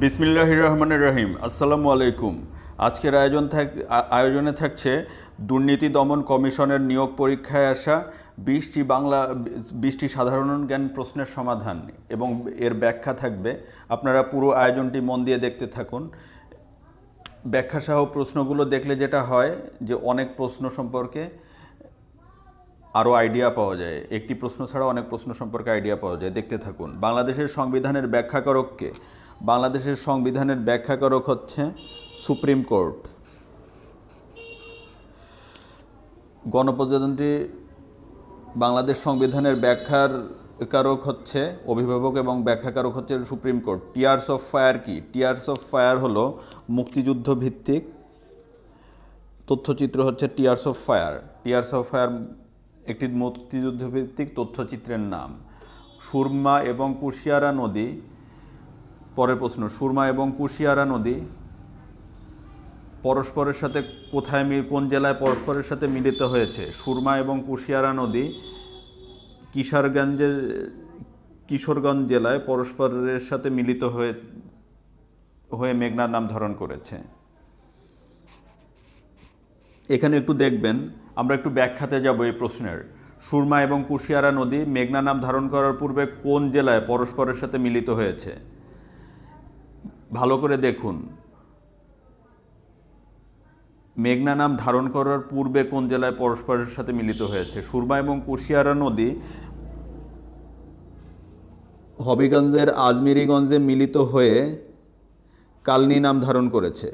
বিসমিল্লাহ রহমানের রহিম আসসালামু আলাইকুম। আজকের আয়োজন থাক, আয়োজনে থাকছে দুর্নীতি দমন কমিশনের নিয়োগ পরীক্ষায় আসা বিশটি বাংলা, বিশটি সাধারণ জ্ঞান প্রশ্নের সমাধান এবং এর ব্যাখ্যা থাকবে। আপনারা পুরো আয়োজনটি মন দিয়ে দেখতে থাকুন। ব্যাখ্যাসহ প্রশ্নগুলো দেখলে যেটা হয় যে অনেক প্রশ্ন সম্পর্কে আরও আইডিয়া পাওয়া যায়। একটি প্রশ্ন ছাড়া অনেক প্রশ্ন সম্পর্কে আইডিয়া পাওয়া যায়। দেখতে থাকুন। বাংলাদেশের সংবিধানের ব্যাখ্যাকারককে বাংলাদেশের সংবিধানের ব্যাখ্যাকারক হচ্ছে সুপ্রিম কোর্ট। গণপ্রজাতন্ত্রী বাংলাদেশ সংবিধানের ব্যাখ্যার কারক হচ্ছে অভিভাবক এবং ব্যাখ্যাকারক হচ্ছে Supreme Court. Tears of Fire কি? টিয়ার্স অফ ফায়ার হলো মুক্তিযুদ্ধ ভিত্তিক তথ্যচিত্র হচ্ছে Tears of Fire. Tears of Fire একটি মুক্তিযুদ্ধভিত্তিক তথ্যচিত্রের নাম। সুরমা এবং কুশিয়ারা নদী পরের প্রশ্ন, সুরমা এবং কুশিয়ারা নদী পরস্পরের সাথে কোথায় কোন জেলায় পরস্পরের সাথে মিলিত হয়েছে? সুরমা এবং কুশিয়ারা নদী কিশোরগঞ্জে, কিশোরগঞ্জ জেলায় পরস্পরের সাথে মিলিত হয়ে হয়ে মেঘনার নাম ধারণ করেছে। এখানে একটু দেখবেন, আমরা একটু ব্যাখ্যাতে যাব এই প্রশ্নের। সুরমা এবং কুশিয়ারা নদী মেঘনা নাম ধারণ করার পূর্বে কোন জেলায় পরস্পরের সাথে মিলিত হয়েছে? ভালো করে দেখুন। মেঘনা নাম ধারণ করার পূর্বে কোন জেলায় পরস্পরের সাথে মিলিত হয়েছে? সুরমা এবং কুশিয়ারা নদী হবিগঞ্জের আজমিরিগঞ্জে মিলিত হয়ে কালনি নাম ধারণ করেছে।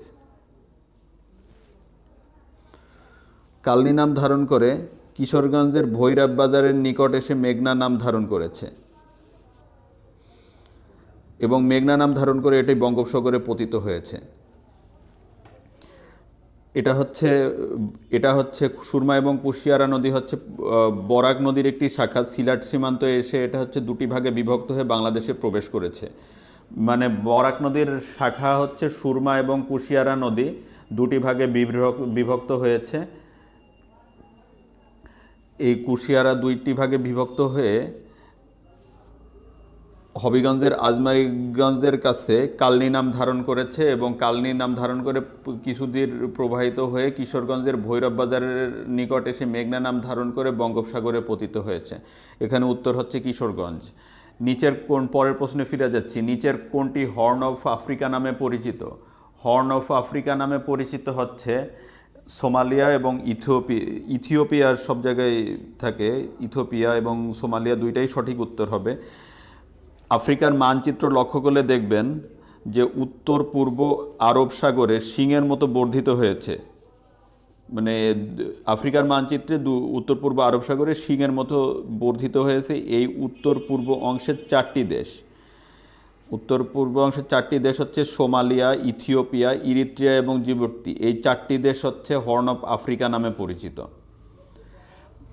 কালনি নাম ধারণ করে কিশোরগঞ্জের ভৈরব বাজারের নিকট এসে মেঘনা নাম ধারণ করেছে। এবং মেঘনা নাম ধারণ করে এটাই বঙ্গোপসাগরে পতিত হয়েছে। এটা হচ্ছে এটা হচ্ছে সুরমা এবং কুশিয়ারা নদী হচ্ছে বরাক নদীর একটি শাখা। সিলাট সীমান্ত এসে এটা হচ্ছে দুটি ভাগে বিভক্ত হয়ে বাংলাদেশে প্রবেশ করেছে। মানে বরাক নদীর শাখা হচ্ছে সুরমা এবং কুশিয়ারা নদী, দুটি ভাগে বিভক্ত হয়েছে। এই কুশিয়ারা দুইটি ভাগে বিভক্ত হয়ে হবিগঞ্জের আজমারিগঞ্জের কাছে কালনি নাম ধারণ করেছে এবং কালনি নাম ধারণ করে কিছুদূর প্রবাহিত হয়ে কিশোরগঞ্জের ভৈরব বাজারের নিকট এসে মেঘনা নাম ধারণ করে বঙ্গোপসাগরে পতিত হয়েছে। এখানে উত্তর হচ্ছে কিশোরগঞ্জ। নিচের কোন, পরের প্রশ্নে ফিরে যাচ্ছি। নিচের কোনটি হর্ন অফ আফ্রিকা নামে পরিচিত? হর্ন অফ আফ্রিকা নামে পরিচিত হচ্ছে সোমালিয়া এবং ইথিওপি, ইথিওপিয়ার সব জায়গায় থাকে। ইথিওপিয়া এবং সোমালিয়া দুইটাই সঠিক উত্তর হবে। আফ্রিকার মানচিত্র লক্ষ্য করলে দেখবেন যে উত্তর, পূর্ব আরব সাগরে সিংয়ের মতো বর্ধিত হয়েছে। মানে আফ্রিকার মানচিত্রে দু, উত্তর, পূর্ব আরব সাগরে সিংয়ের মতো বর্ধিত হয়েছে এই উত্তর, পূর্ব অংশের চারটি দেশ। উত্তর, পূর্ব অংশের চারটি দেশ হচ্ছে সোমালিয়া, ইথিওপিয়া, ইরিত্রিয়া এবং জিবুতি এই চারটি দেশ হচ্ছে হর্ন অফ আফ্রিকা নামে পরিচিত।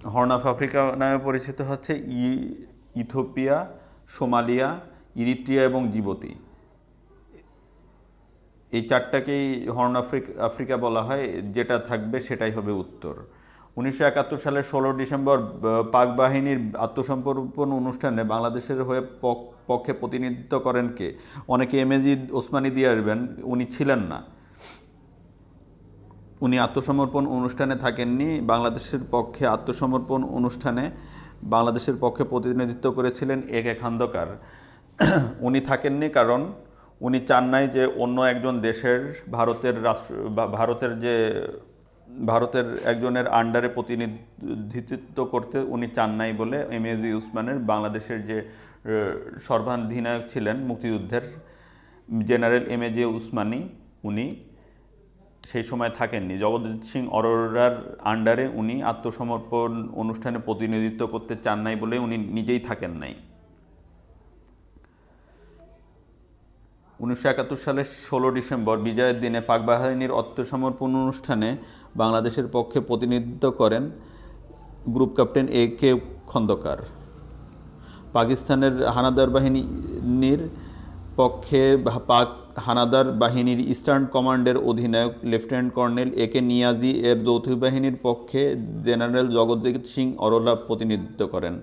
হর্ন অফ আফ্রিকা নামে পরিচিত হচ্ছে ই- ইথিওপিয়া সোমালিয়া, ইরিত্রিয়া এবং জিবতি। এই চারটাকেই হর্ন আফ্রিকা আফ্রিকা বলা হয়, যেটা থাকবে সেটাই হবে উত্তর। উনিশশো একাত্তর সালের ষোলো ডিসেম্বর পাক বাহিনীর আত্মসমর্পণ অনুষ্ঠানে বাংলাদেশের হয়ে পক্ষে প্রতিনিধিত্ব করেন কে? অনেকে এমএজি ওসমানী দিয়ে আসবেন, উনি ছিলেন না। উনি আত্মসমর্পণ অনুষ্ঠানে থাকেননি, বাংলাদেশের পক্ষে আত্মসমর্পণ অনুষ্ঠানে বাংলাদেশের পক্ষে প্রতিনিধিত্ব করেছিলেন এ কে খান্দকার। উনি থাকেননি কারণ উনি চান নাই যে অন্য একজন দেশের ভারতের রাষ্ট্র ভারতের যে, ভারতের একজনের আন্ডারে প্রতিনিধিত্ব করতে উনি চান নাই বলে এম এজি উসমানের বাংলাদেশের যে সর্বাধিনায়ক ছিলেন মুক্তিযুদ্ধের general M A J Osmani, উনি সেই সময় থাকেননি। জগৎজিৎ সিং অরোরার আন্ডারে উনি আত্মসমর্পণ অনুষ্ঠানে প্রতিনিধিত্ব করতে চান নাই বলে উনি নিজেই থাকেন নাই। উনিশশো একাত্তর সালের ষোলো ডিসেম্বর বিজয়ের দিনে পাক বাহিনীর আত্মসমর্পণ অনুষ্ঠানে বাংলাদেশের পক্ষে প্রতিনিধিত্ব করেন group captain A K Khandaker. পাকিস্তানের হানাদার বাহিনীর পক্ষে পাক হানাদার বাহিনীর ইস্টার্ন কমান্ডের অধিনায়ক lieutenant colonel A K Niazi এর যৌথ বাহিনীর পক্ষে জেনারেল জগদ্দীপ সিং অরোলা প্রতিনিধিত্ব করেন।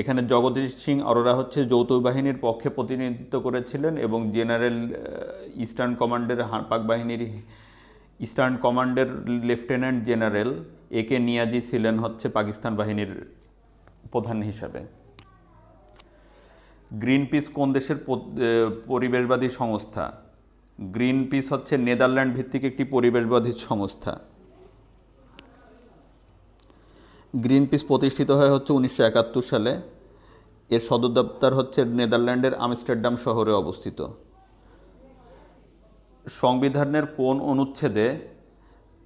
এখানে জগদীশ সিং অরোরা হচ্ছে যৌথ বাহিনীর পক্ষে প্রতিনিধিত্ব করেছিলেন এবং জেনারেল ইস্টার্ন কমান্ডের পাক বাহিনীর ইস্টার্ন কমান্ডের lieutenant general A K Niazi ছিলেন হচ্ছে পাকিস্তান বাহিনীর প্রধান হিসাবে। গ্রিন পিস কোন দেশের পরিবেশবাদী সংস্থা? গ্রিন পিস হচ্ছে নেদারল্যান্ড ভিত্তিক একটি পরিবেশবাদী সংস্থা। গ্রিন পিস প্রতিষ্ঠিত হয় হচ্ছে উনিশশো একাত্তর সালে। এর সদর দপ্তর হচ্ছে নেদারল্যান্ডের আমস্টারডাম শহরে অবস্থিত। সংবিধানের কোন অনুচ্ছেদে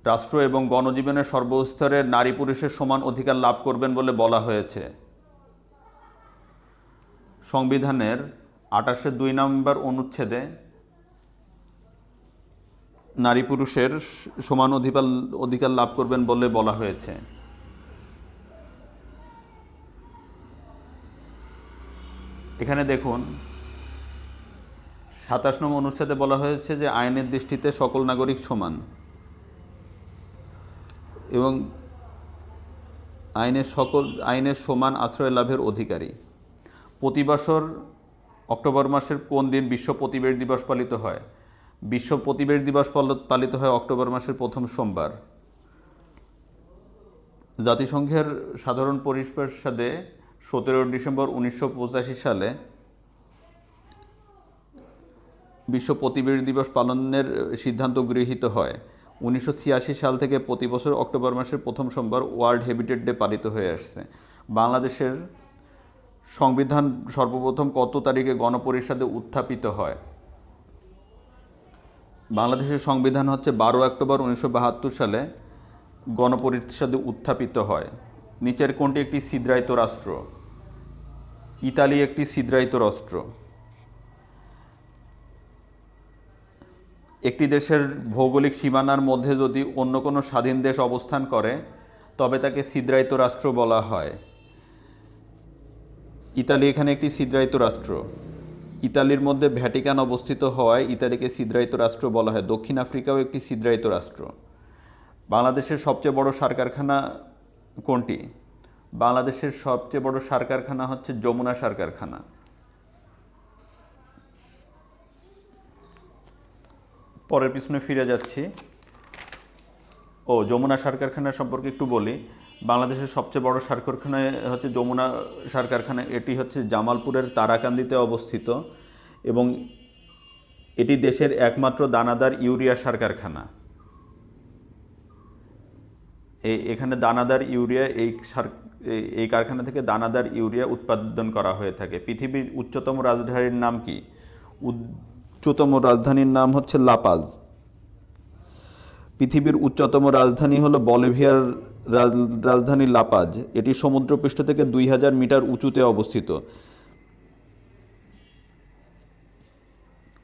রাষ্ট্র এবং গণজীবনের সর্বস্তরের নারী পুরুষের সমান অধিকার লাভ করবেন বলে বলা হয়েছে? সংবিধানের আঠাশের দুই নম্বর অনুচ্ছেদে নারী পুরুষের সমান অধিকার অধিকার লাভ করবেন বলে বলা হয়েছে। এখানে দেখুন, সাতাশ নম্বর অনুচ্ছেদে বলা হয়েছে যে আইনের দৃষ্টিতে সকল নাগরিক সমান এবং আইনের সকল, আইনের সমান আশ্রয় লাভের অধিকারী। প্রতি বছর অক্টোবর মাসের কোন দিন বিশ্ব প্রতিবেশ দিবস পালিত হয়? বিশ্ব প্রতিবেশ দিবস পাল- পালিত হয় অক্টোবর মাসের প্রথম সোমবার। জাতিসংঘের সাধারণ পরিষদে সতেরো ডিসেম্বর উনিশশো পঁচাশি সালে বিশ্ব প্রতিবেশ দিবস পালনের সিদ্ধান্ত গৃহীত হয়। উনিশশো ছিয়াশি সাল থেকে প্রতি বছর অক্টোবর মাসের প্রথম সোমবার ওয়ার্ল্ড হেবিটেট ডে পালিত হয়ে আসছে। বাংলাদেশের সংবিধান সর্বপ্রথম কত তারিখে গণপরিষদে উত্থাপিত হয়? বাংলাদেশের সংবিধান হচ্ছে বারো অক্টোবর উনিশশো বাহাত্তর সালে গণপরিষদে উত্থাপিত হয়। নিচের কোনটি একটি সিদ্রায়িত রাষ্ট্র? ইতালি একটি সিদ্রায়িত রাষ্ট্র। একটি দেশের ভৌগোলিক সীমানার মধ্যে যদি অন্য কোনো স্বাধীন দেশ অবস্থান করে, তবে তাকে সিদ্রায়িত রাষ্ট্র বলা হয়। ইতালি এখানে একটি ছিদ্রায়িত রাষ্ট্র। ইতালির মধ্যে ভ্যাটিকান অবস্থিত হওয়ায় ইতালিকে ছিদ্রায়িত রাষ্ট্র বলা হয়। দক্ষিণ আফ্রিকাও একটি ছিদ্রায়িত রাষ্ট্র। বাংলাদেশের সবচেয়ে বড় সার কারখানা কোনটি? বাংলাদেশের সবচেয়ে বড় সার কারখানা হচ্ছে যমুনা সার কারখানা পরের পিছনে ফিরে যাচ্ছি। ও, যমুনা সার কারখানা সম্পর্কে একটু বলি। বাংলাদেশের সবচেয়ে বড় সার কারখানা হচ্ছে যমুনা সার কারখানা এটি হচ্ছে জামালপুরের তারাকান্দিতে অবস্থিত এবং এটি দেশের একমাত্র দানাদার ইউরিয়া সার কারখানা এখানে দানাদার ইউরিয়া, এই সার এই- কারখানা থেকে দানাদার ইউরিয়া উৎপাদন করা হয়ে থাকে। পৃথিবীর উচ্চতম রাজধানীর নাম কি? উচ্চতম রাজধানীর নাম হচ্ছে লাপাজ। পৃথিবীর উচ্চতম রাজধানী হলো বলিভিয়ার রাজধানী লাপাজ, এটি সমুদ্রপৃষ্ঠ থেকে দুই হাজার মিটার উঁচুতে অবস্থিত।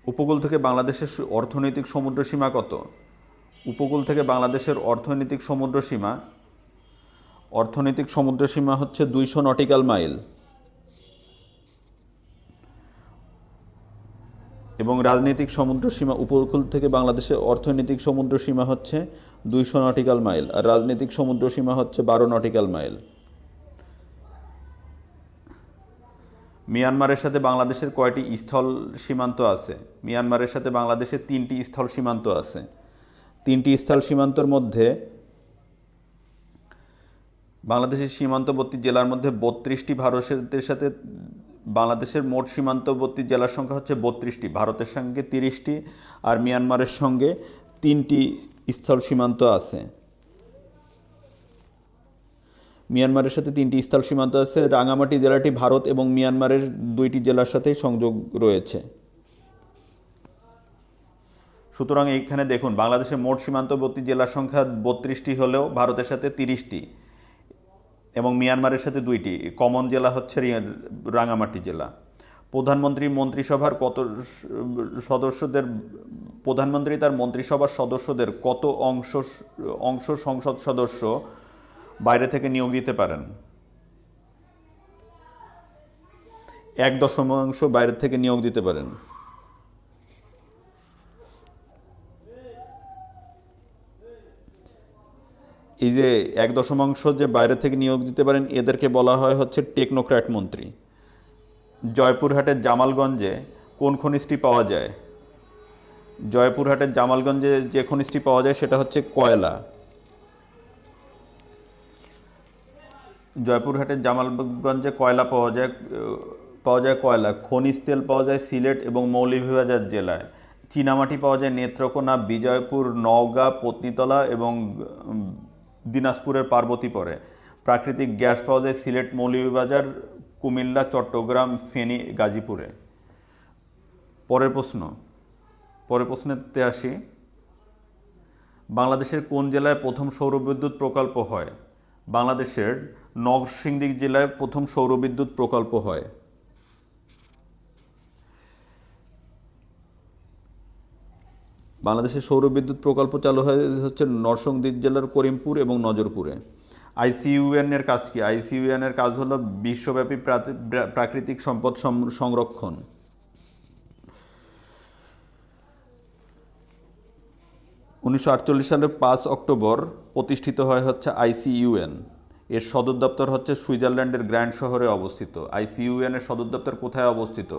উপকূল থেকে বাংলাদেশের অর্থনৈতিক সমুদ্রসীমা কত? উপকূল থেকে বাংলাদেশের অর্থনৈতিক সমুদ্রসীমা অর্থনৈতিক সমুদ্রসীমা হচ্ছে দুইশো নটিক্যাল মাইল। এবং রাজনৈতিক সমুদ্র সীমা উপকূল থেকে বাংলাদেশের অর্থনৈতিক সমুদ্র সীমা হচ্ছে দুইশো নটিক্যাল মাইল আর রাজনৈতিক সমুদ্র সীমা হচ্ছে বারো নটিক্যাল মাইল। মিয়ানমারের সাথে বাংলাদেশের কয়টি স্থল সীমান্ত আছে? মিয়ানমারের সাথে বাংলাদেশের তিনটি স্থল সীমান্ত আছে। তিনটি স্থল সীমান্তর মধ্যে বাংলাদেশের সীমান্তবর্তী জেলার মধ্যে বত্রিশটি ভারতের সাথে বাংলাদেশের মোট সীমান্তবর্তী জেলার সংখ্যা হচ্ছে বত্রিশটি, ভারতের সঙ্গে তিরিশটি আর মিয়ানমারের সঙ্গে তিনটি স্থল সীমান্ত আছে। মিয়ানমারের সাথে তিনটি স্থল সীমান্ত আছে রাঙামাটি জেলাটি ভারত এবং মিয়ানমারের দুইটি জেলার সাথে সংযোগ রয়েছে। সুতরাং এইখানে দেখুন, বাংলাদেশের মোট সীমান্তবর্তী জেলার সংখ্যা বত্রিশটি হলেও ভারতের সাথে তিরিশটি। এবং মিয়ানমারের সাথে দুইটি। কমন জেলা হচ্ছে রাঙামাটি জেলা। প্রধানমন্ত্রী মন্ত্রিসভার কত সদস্যদের, প্রধানমন্ত্রী তার মন্ত্রিসভার সদস্যদের কত অংশ অংশ সংসদ সদস্য বাইরে থেকে নিয়োগ দিতে পারেন? এক দশমাংশ বাইরে থেকে নিয়োগ দিতে পারেন। এই যে এক দশমাংশ যে বাইরে থেকে নিয়োগ দিতে পারেন, এদেরকে বলা হয় হচ্ছে টেকনোক্র্যাট মন্ত্রী। জয়পুরহাটের জামালগঞ্জে কোন খনিজটি পাওয়া যায়? জয়পুরহাটের জামালগঞ্জে যে খনিজটি পাওয়া যায় সেটা হচ্ছে কয়লা। জয়পুরহাটের জামালগঞ্জে কয়লা পাওয়া যায় পাওয়া যায় কয়লা। খনিজ তেল পাওয়া যায় সিলেট এবং মৌলভীবাজার জেলায়। চীনামাটি পাওয়া যায় নেত্রকোনা, বিজয়পুর, নওগাঁ, পত্নীতলা এবং দিনাজপুরের পার্বতীপুরে প্রাকৃতিক গ্যাস পাওয়া যায় সিলেট মৌলভীবাজার, কুমিল্লা, চট্টগ্রাম, ফেনী, গাজীপুরে। পরের প্রশ্ন, পরের প্রশ্নেতে আসি। বাংলাদেশের কোন জেলায় প্রথম সৌরবিদ্যুৎ প্রকল্প হয়? বাংলাদেশের নরসিংদী জেলায় প্রথম সৌরবিদ্যুৎ প্রকল্প হয়। বাংলাদেশের সৌরবিদ্যুৎ প্রকল্প চালু হয় হচ্ছে নরসিংদী জেলার করিমপুর এবং নজরপুরে। আইসিইউএন এর কাজ কি? আইসিইউএন এর কাজ হলো বিশ্বব্যাপী প্রাকৃতিক সম্পদ সম- সংরক্ষণ। উনিশশো আটচল্লিশ সালের পাঁচ অক্টোবর প্রতিষ্ঠিত হয় হচ্ছে আইসিইউএন। এর সদর দপ্তর হচ্ছে সুইজারল্যান্ডের গ্র্যান্ড শহরে অবস্থিত। আইসিইউএন এর সদর দপ্তর কোথায় অবস্থিত?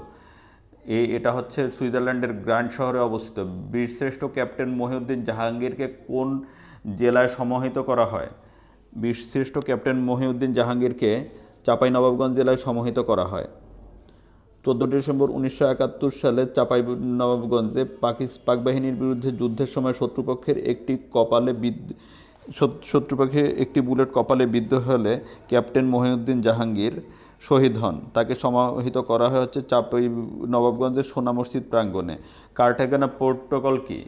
এ, এটা হচ্ছে সুইজারল্যান্ডের গ্র্যান্ড শহরে অবস্থিত। বীরশ্রেষ্ঠ ক্যাপ্টেন মহিউদ্দিন জাহাঙ্গীরকে কোন জেলায় সমাহিত করা হয়? বীরশ্রেষ্ঠ ক্যাপ্টেন মহিউদ্দিন জাহাঙ্গীরকে চাঁপাইনবাবগঞ্জ জেলায় সমাহিত করা হয়। চোদ্দ ডিসেম্বর উনিশশো একাত্তর সালে চাপাই নবাবগঞ্জে পাকিস, পাক বাহিনীর বিরুদ্ধে যুদ্ধের সময় শত্রুপক্ষের একটি কপালে বিদ, শত- শত্রুপক্ষের একটি বুলেট কপালে বিদ্ধ হলে ক্যাপ্টেন মহিউদ্দিন জাহাঙ্গীর শহীদ হন। তাকে সমাহিত করা হয় হচ্ছে চাপাই নবাবগঞ্জের সোনা মসজিদ প্রাঙ্গণে। কার্টাগানা প্রোটোকল কি?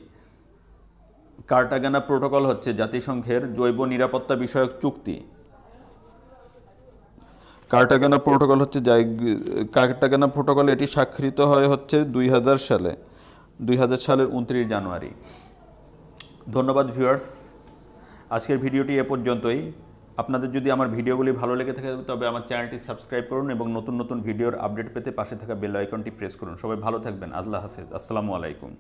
কার্টাগানা প্রোটোকল হচ্ছে জাতিসংঘের জৈব নিরাপত্তা বিষয়ক চুক্তি। কার্টাগানা প্রোটোকল হচ্ছে কার্টাগানা প্রোটোকল এটি স্বাক্ষরিত হয় হচ্ছে দুই হাজার সালে, দুই হাজার সালের উনত্রিশ জানুয়ারি। ধন্যবাদ ভিউয়ার্স। আজকের ভিডিওটি এ পর্যন্তই। আপনাদের যদি আমার ভিডিওগুলি ভালো লেগে থাকে, তবে আমার চ্যানেলটি সাবস্ক্রাইব করুন এবং নতুন নতুন ভিডিওর আপডেট পেতে পাশে থাকা বেল আইকনটি প্রেস করুন। সবাই ভালো থাকবেন। আল্লাহ হাফেজ। আসসালামু আলাইকুম।